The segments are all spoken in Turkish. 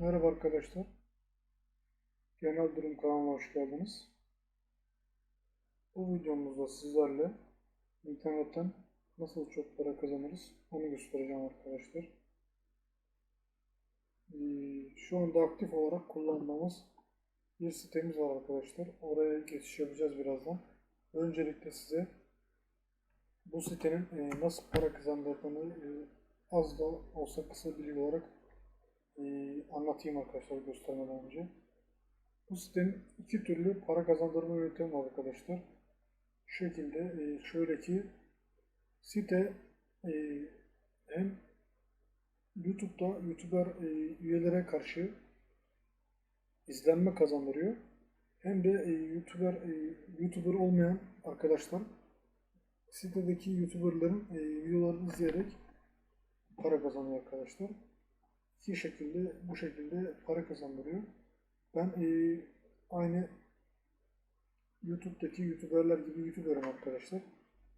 Merhaba arkadaşlar. Genel Durum kanalına hoş geldiniz. Bu videomuzda sizlerle internetten nasıl çok para kazanırız onu göstereceğim arkadaşlar. Ee, Şu anda aktif olarak kullandığımız bir sitemiz var arkadaşlar. Oraya geçiş yapacağız birazdan. Öncelikle size bu sitenin e, nasıl para kazandırdığını e, az da olsa kısa bilgi olarak e, anlatayım arkadaşlar göstermeden önce. Bu sitenin iki türlü para kazandırma yöntemi var arkadaşlar. Şu şekilde e, şöyle ki site e, hem YouTube'da YouTuber e, üyelere karşı izlenme kazandırıyor. Hem de e, YouTuber YouTuber olmayan arkadaşlar sitedeki YouTuber'ların videolarını izleyerek para kazanıyor arkadaşlar. İki şekilde bu şekilde para kazandırıyor. Ben e, aynı YouTube'daki YouTuber'lar gibi YouTuber'ım arkadaşlar.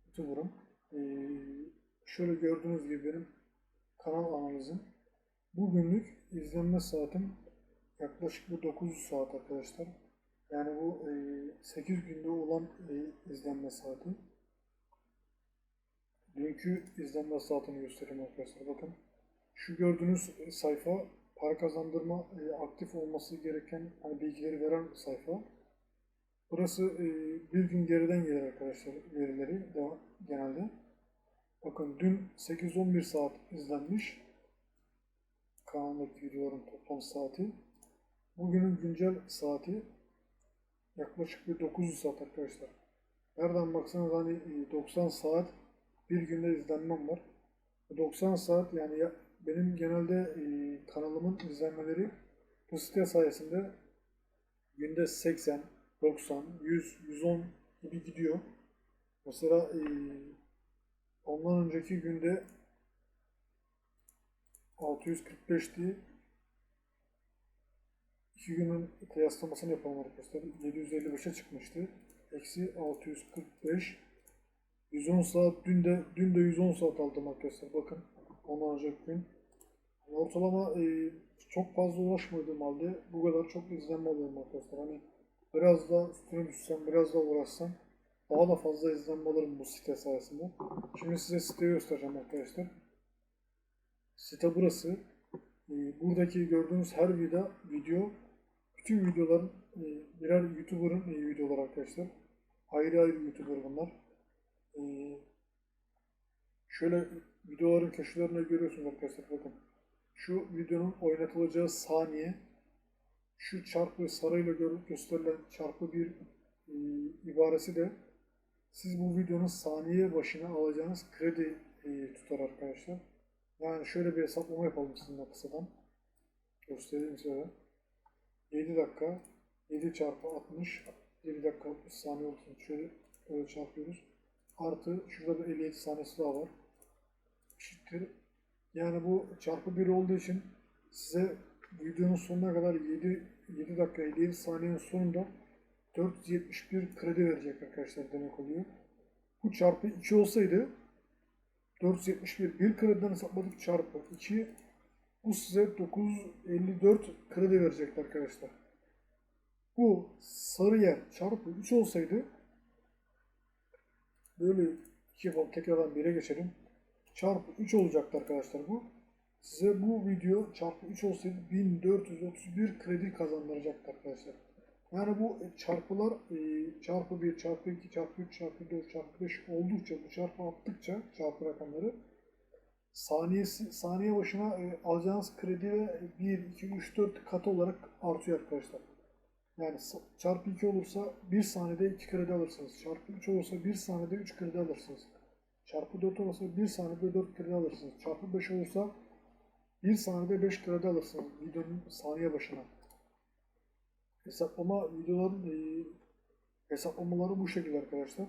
YouTuber'ım. E, şöyle gördüğünüz gibi benim kanal analizim. Bugünlük izlenme saatim yaklaşık bu 900 saat arkadaşlar. Yani bu e, 8 günde olan e, izlenme saati. Dünkü izlenme saatini göstereyim arkadaşlar. Bakın şu gördüğünüz sayfa para kazandırma e, aktif olması gereken hani bilgileri veren sayfa. Burası e, bir gün geriden gelir arkadaşlar verileri de genelde. Bakın dün 8-11 saat izlenmiş. Kanaldaki videoların toplam saati. Bugünün güncel saati yaklaşık bir 900 saat arkadaşlar. Nereden baksanız hani e, 90 saat bir günde izlenmem var. 90 saat yani ya- benim genelde e, kanalımın izlenmeleri bu site sayesinde günde 80, 90, 100, 110 gibi gidiyor. Mesela e, ondan önceki günde 645'ti. İki günün kıyaslamasını yapalım arkadaşlar. 755'e çıkmıştı. Eksi 645. 110 saat dün de dün de 110 saat aldım arkadaşlar. Bakın ondan önceki gün. Ortalama e, çok fazla uğraşmadığım halde bu kadar çok izlenme alıyorum arkadaşlar. Hani biraz da üstüne düşsem, biraz da uğraşsam daha da fazla izlenme alırım bu site sayesinde. Şimdi size siteyi göstereceğim arkadaşlar. Site burası. E, buradaki gördüğünüz her video, video bütün videoların e, birer YouTuber'ın e, videoları arkadaşlar. Ayrı ayrı YouTuber bunlar. E, şöyle videoların köşelerine görüyorsunuz arkadaşlar bakın. Şu videonun oynatılacağı saniye şu çarpı sarıyla gö- gösterilen çarpı bir e, ibaresi de siz bu videonun saniye başına alacağınız kredi e, tutar arkadaşlar. Yani şöyle bir hesaplama yapalım sizinle kısadan. Göstereyim size. 7 dakika 7 çarpı 60 7 dakika 60 saniye olsun. Şöyle böyle çarpıyoruz. Artı şurada da 57 saniyesi daha var. Eşittir. Yani bu çarpı 1 olduğu için size videonun sonuna kadar 7 7 dakika 57 saniyenin sonunda 471 kredi verecek arkadaşlar demek oluyor. Bu çarpı 2 olsaydı 471 bir krediden hesapladık çarpı 2 bu size 954 kredi verecekti arkadaşlar. Bu sarı yer çarpı 3 olsaydı böyle iki tekrardan 1'e geçelim. Çarpı 3 olacaktı arkadaşlar bu. Size bu video çarpı 3 olsaydı 1431 kredi kazandıracaktı arkadaşlar. Yani bu çarpılar e, çarpı 1, çarpı 2, çarpı 3, çarpı 4, çarpı 5 oldukça bu çarpı arttıkça çarpı rakamları saniyesi saniye başına e, alacağınız kredi ve 1, 2, 3, 4 katı olarak artıyor arkadaşlar. Yani çarpı 2 olursa 1 saniyede 2 kredi alırsınız. Çarpı 3 olursa 1 saniyede 3 kredi alırsınız. Çarpı 4 olursa 1 saniyede 4 kredi alırsınız. Çarpı 5 olursa 1 saniyede 5 kredi alırsınız videonun saniye başına. Hesaplama videoların e, hesaplamaları bu şekilde arkadaşlar.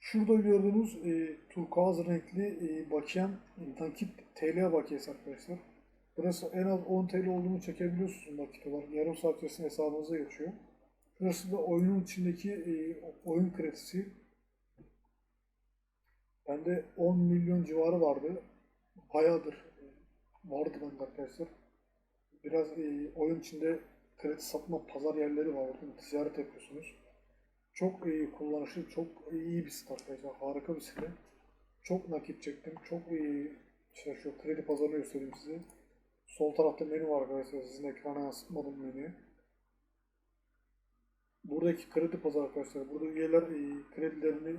Şurada gördüğünüz e, turkuaz renkli e, bakiyen e, nakit TL bakiyesi arkadaşlar. Burası en az 10 TL olduğunu çekebiliyorsunuz nakit olarak. Yarım saat içerisinde hesabınıza geçiyor. Burası da oyunun içindeki e, oyun kredisi. Bende 10 milyon civarı vardı. Bayağıdır e, vardı bende arkadaşlar. biraz e, oyun içinde kredi satma pazar yerleri var. Orada ticaret yapıyorsunuz. Çok iyi kullanışlı, çok iyi bir site arkadaşlar. Harika bir site. Çok nakit çektim. Çok iyi. İşte şu kredi pazarını göstereyim size. Sol tarafta menü var arkadaşlar. Sizin ekrana yansıtmadım menüyü. Buradaki kredi pazarı arkadaşlar. Burada üyeler e, kredilerini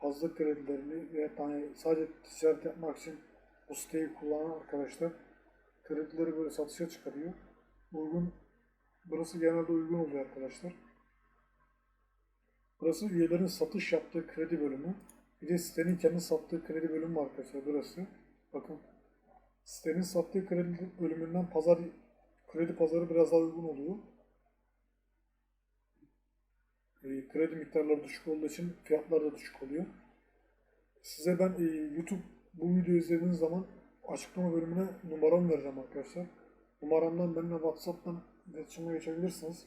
fazla kredilerini ve yani sadece ticaret yapmak için bu siteyi kullanan arkadaşlar kredileri böyle satışa çıkarıyor. Uygun burası genelde uygun oluyor arkadaşlar. Burası üyelerin satış yaptığı kredi bölümü. Bir de sitenin kendi sattığı kredi bölümü var arkadaşlar burası. Bakın sitenin sattığı kredi bölümünden pazar kredi pazarı biraz daha uygun oluyor. E, kredi miktarları düşük olduğu için fiyatlar da düşük oluyor. Size ben e, YouTube bu videoyu izlediğiniz zaman açıklama bölümüne numaramı vereceğim arkadaşlar. Numaramdan benimle WhatsApp'tan iletişime geçebilirsiniz.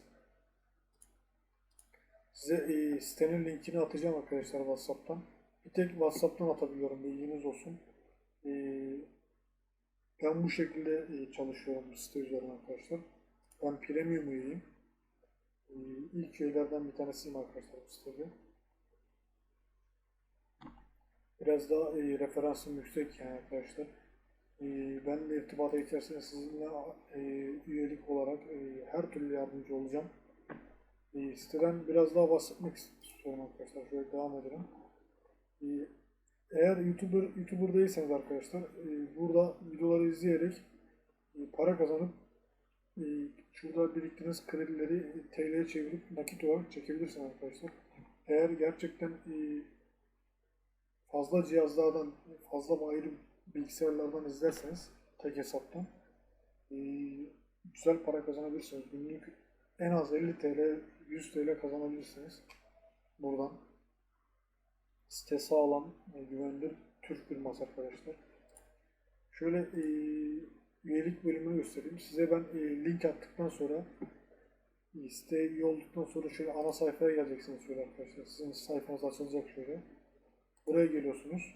Size e, sitenin linkini atacağım arkadaşlar WhatsApp'tan. Bir tek WhatsApp'tan atabiliyorum bilginiz olsun. E, ben bu şekilde e, çalışıyorum bu site üzerine arkadaşlar. Ben premium üyeyim. İlk üyelerden bir tanesiyim arkadaşlar bu sitede. Biraz daha e, referansım yüksek yani arkadaşlar. E, benimle irtibata geçerseniz sizinle e, üyelik olarak e, her türlü yardımcı olacağım. E, siteden biraz daha bahsetmek istiyorum arkadaşlar. Şöyle devam edelim. E, eğer YouTuber, YouTuber değilseniz arkadaşlar e, burada videoları izleyerek e, para kazanıp şurada biriktirdiğiniz kredileri TL'ye çevirip nakit olarak çekebilirsiniz arkadaşlar. Eğer gerçekten e, fazla cihazlardan, fazla ayrı bilgisayarlardan izlerseniz tek hesaptan e, güzel para kazanabilirsiniz. Günlük en az 50 TL, 100 TL kazanabilirsiniz buradan. Site sağlam, e, güvenilir Türk firması arkadaşlar. Şöyle üyelik bölümünü göstereyim. Size ben e, link attıktan sonra e, site üye olduktan sonra şöyle ana sayfaya geleceksiniz şöyle arkadaşlar. Sizin sayfanız açılacak şöyle. Buraya geliyorsunuz.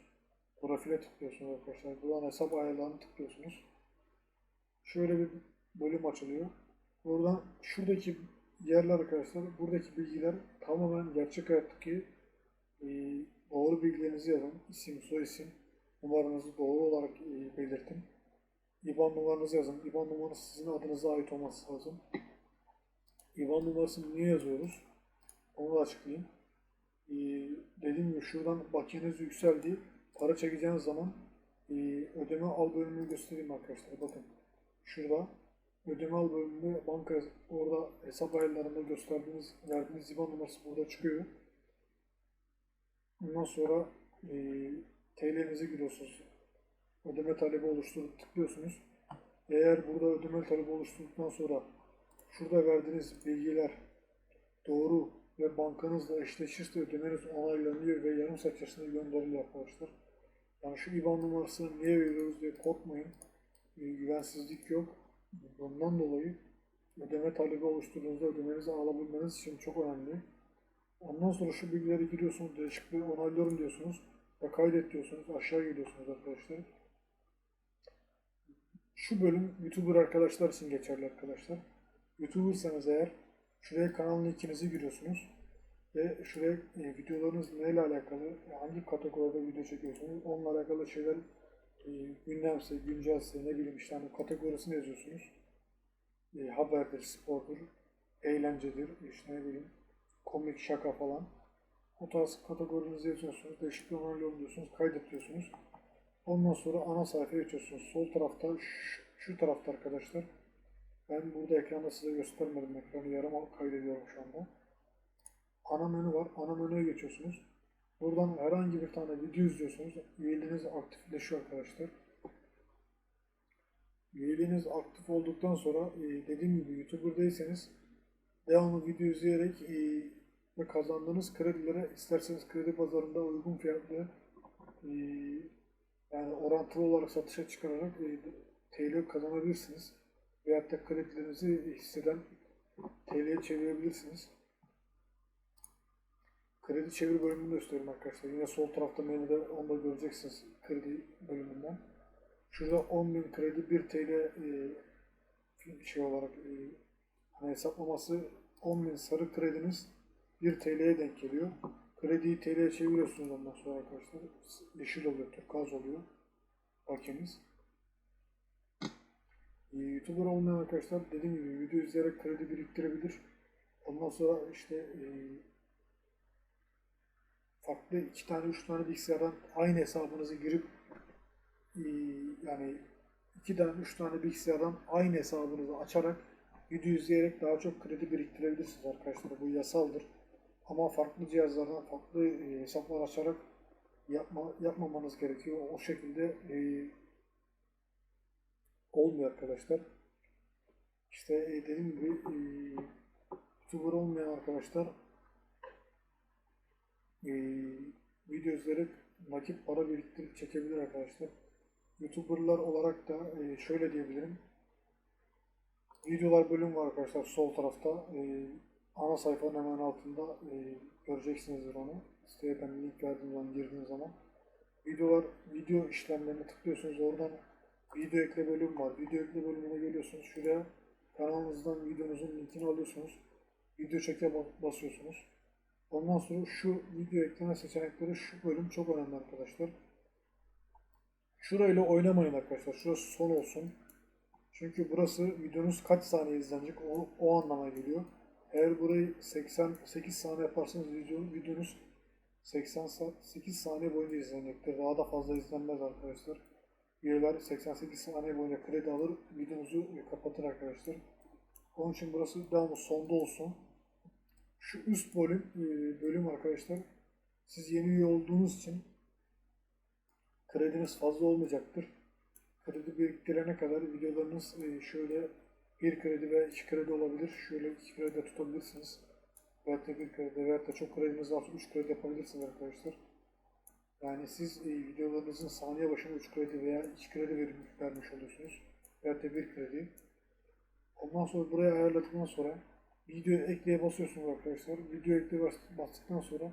Profile tıklıyorsunuz arkadaşlar. Buradan hesap ayarlarını tıklıyorsunuz. Şöyle bir bölüm açılıyor. Buradan şuradaki yerler arkadaşlar, buradaki bilgiler tamamen gerçek hayattaki e, doğru bilgilerinizi yazın. İsim, soy isim, numaranızı doğru olarak e, belirtin. IBAN numaranızı yazın. IBAN numarası sizin adınıza ait olması lazım. IBAN numarasını niye yazıyoruz? Onu da açıklayayım. Ee, dediğim gibi şuradan bakiyeniz yükseldi. Para çekeceğiniz zaman e, ödeme al bölümünü göstereyim arkadaşlar. Bakın şurada ödeme al bölümünde banka orada hesap ayarlarında gösterdiğiniz verdiğiniz IBAN numarası burada çıkıyor. Ondan sonra e, TL'nizi giriyorsunuz. Ödeme talebi oluşturup tıklıyorsunuz. Eğer burada ödeme talebi oluşturduktan sonra şurada verdiğiniz bilgiler doğru ve bankanızla eşleşirse ödemeniz onaylanıyor ve yarım saat içerisinde gönderiliyor arkadaşlar. Yani şu IBAN numarasını niye veriyoruz diye korkmayın. Bir güvensizlik yok. Bundan dolayı ödeme talebi oluşturduğunuzda ödemenizi alabilmeniz için çok önemli. Ondan sonra şu bilgileri giriyorsunuz, değişikliği onaylıyorum diyorsunuz ve kaydet diyorsunuz. Aşağı geliyorsunuz arkadaşlar. Şu bölüm YouTuber arkadaşlar için geçerli arkadaşlar. YouTuber'sanız eğer şuraya kanal linkinizi giriyorsunuz ve şuraya e, videolarınız neyle alakalı, hangi kategoride video çekiyorsunuz, onunla alakalı şeyler e, gündemse, güncelse, ne bileyim işte hani kategorisini yazıyorsunuz. E, haberdir, spordur, eğlencedir, işte ne bileyim komik şaka falan. O tarz kategorinizi yazıyorsunuz, değişiklik onaylıyorum diyorsunuz, kaydediyorsunuz. Ondan sonra ana sayfaya geçiyorsunuz. Sol tarafta, şu, şu tarafta arkadaşlar. Ben burada ekranda size göstermedim. Ekranı yarım kaydediyorum şu anda. Ana menü var. Ana menüye geçiyorsunuz. Buradan herhangi bir tane video izliyorsunuz. Üyeliğiniz aktifleşiyor arkadaşlar. Üyeliğiniz aktif olduktan sonra e, dediğim gibi YouTuber değilseniz devamlı video izleyerek e, ve kazandığınız kredilere isterseniz kredi pazarında uygun fiyatlı e, yani orantılı olarak satışa çıkararak e, TL kazanabilirsiniz. Veyahut da kredilerinizi hisseden TL'ye çevirebilirsiniz. Kredi çevir bölümünü göstereyim arkadaşlar. Yine sol tarafta menüde onu da göreceksiniz kredi bölümünden. Şurada 10.000 kredi 1 TL e, şey olarak e, hani hesaplaması 10.000 sarı krediniz 1 TL'ye denk geliyor. Krediyi TL'ye çeviriyorsunuz ondan sonra arkadaşlar. Yeşil oluyor, turkuaz oluyor bakiyeniz. Ee, YouTuber olmayan arkadaşlar dediğim gibi video izleyerek kredi biriktirebilir. Ondan sonra işte e, farklı iki tane üç tane bilgisayardan aynı hesabınızı girip e, yani iki tane üç tane bilgisayardan aynı hesabınızı açarak video izleyerek daha çok kredi biriktirebilirsiniz arkadaşlar. Bu yasaldır. Ama farklı cihazlardan farklı e, hesaplar açarak yapma, yapmamanız gerekiyor. O şekilde e, olmuyor arkadaşlar. İşte e, dediğim gibi e, YouTuber olmayan arkadaşlar e, video izleyerek nakit para biriktirip çekebilir arkadaşlar. YouTuber'lar olarak da e, şöyle diyebilirim. Videolar bölüm var arkadaşlar sol tarafta. E, ana sayfanın hemen altında e, göreceksinizdir onu. Siteye ben link verdiğim zaman girdiğiniz zaman. Videolar, video işlemlerine tıklıyorsunuz. Oradan video ekle bölüm var. Video ekle bölümüne geliyorsunuz. Şuraya kanalınızdan videonuzun linkini alıyorsunuz. Video çeke bas- basıyorsunuz. Ondan sonra şu video ekleme seçenekleri şu bölüm çok önemli arkadaşlar. Şurayla oynamayın arkadaşlar. Şurası son olsun. Çünkü burası videonuz kaç saniye izlenecek o, o anlama geliyor. Eğer burayı 88 saniye yaparsanız video, videonuz 88 saniye boyunca izlenecektir. Daha da fazla izlenmez arkadaşlar. Üyeler 88 saniye boyunca kredi alır, videonuzu kapatır arkadaşlar. Onun için burası devamlı sonda olsun. Şu üst bölüm, e, bölüm arkadaşlar siz yeni üye olduğunuz için krediniz fazla olmayacaktır. Kredi biriktirene kadar videolarınız e, şöyle bir kredi ve iki kredi olabilir. Şöyle iki kredi de tutabilirsiniz. Veyahut da bir kredi veyahut da çok krediniz varsa üç kredi yapabilirsiniz arkadaşlar. Yani siz e, videolarınızın saniye başına 3 kredi veya 2 kredi verilmiş, vermiş oluyorsunuz. Veyahut da 1 kredi. Ondan sonra buraya ayarladıktan sonra video ekleye basıyorsunuz arkadaşlar. Video ekleye bas- bastıktan sonra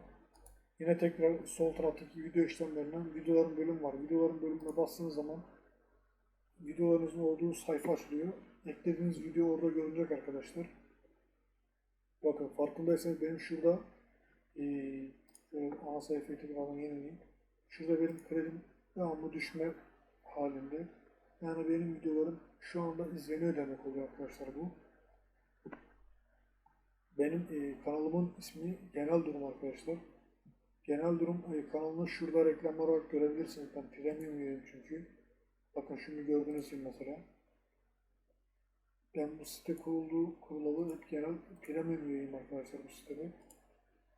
yine tekrar sol taraftaki video işlemlerinden videoların bölüm var. Videoların bölümüne bastığınız zaman videolarınızın olduğu sayfa açılıyor. Eklediğiniz video orada görünecek arkadaşlar. Bakın farkındaysanız benim şurada eee şöyle ana sayfayı tekrardan yenileyim. Şurada benim kredim devamlı düşme halinde. Yani benim videolarım şu anda izleniyor demek oluyor arkadaşlar bu. Benim eee, kanalımın ismi Genel Durum arkadaşlar. Genel Durum e, kanalını şurada reklamlar olarak görebilirsiniz. Ben premium üyeyim çünkü. Bakın şimdi gördüğünüz gibi mesela. Ben bu site kurulduğu kurulalı genel premium üyeyim arkadaşlar bu sitede.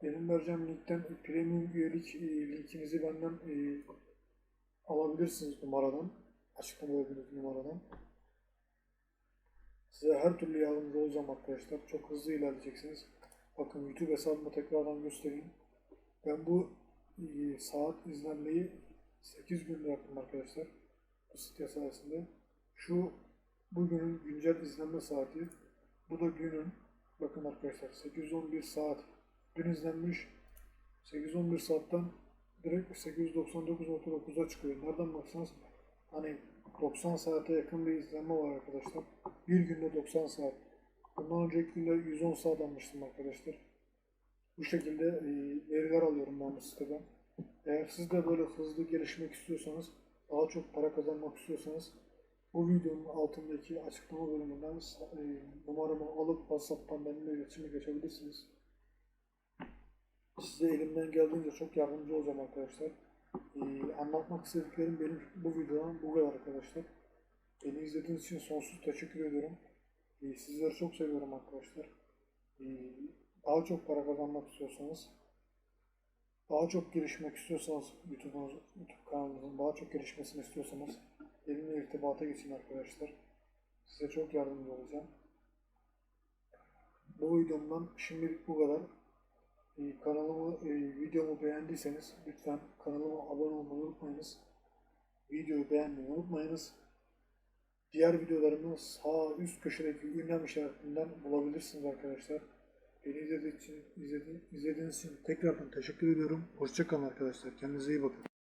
Benim vereceğim linkten premium üyelik e, linkinizi benden e, alabilirsiniz numaradan. Açıklama bölümündeki numaradan. Size her türlü yardımcı olacağım arkadaşlar. Çok hızlı ilerleyeceksiniz. Bakın YouTube hesabımı tekrardan göstereyim. Ben bu e, saat izlenmeyi 8 günde yaptım arkadaşlar. Bu site sayesinde. Şu bugünün güncel izlenme saati. Bu da günün bakın arkadaşlar 811 saat dün izlenmiş. 811 saatten direkt 899.9'a çıkıyor. Nereden baksanız hani 90 saate yakın bir izlenme var arkadaşlar. Bir günde 90 saat. Bundan önceki günde 110 saat almıştım arkadaşlar. Bu şekilde e, veriler alıyorum ben bu siteden. Eğer siz de böyle hızlı gelişmek istiyorsanız, daha çok para kazanmak istiyorsanız bu videonun altındaki açıklama bölümünden e, numaramı alıp WhatsApp'tan benimle iletişime geçebilirsiniz. Size elimden geldiğince çok yardımcı olacağım arkadaşlar. Ee, anlatmak istediklerim benim bu videodan bu kadar arkadaşlar. Beni izlediğiniz için sonsuz teşekkür ediyorum. Ee, sizleri çok seviyorum arkadaşlar. Ee, daha çok para kazanmak istiyorsanız, daha çok gelişmek istiyorsanız YouTube'unuz, YouTube kanalınızın daha çok gelişmesini istiyorsanız benimle irtibata geçin arkadaşlar. Size çok yardımcı olacağım. Bu videomdan şimdilik bu kadar. Ee, kanalımı, e, videomu beğendiyseniz lütfen kanalıma abone olmayı unutmayınız. Videoyu beğenmeyi unutmayınız. Diğer videolarımı sağ üst köşedeki ünlem işaretinden bulabilirsiniz arkadaşlar. Beni izlediğiniz için, izlediğiniz için tekrardan teşekkür ediyorum. Hoşçakalın arkadaşlar. Kendinize iyi bakın.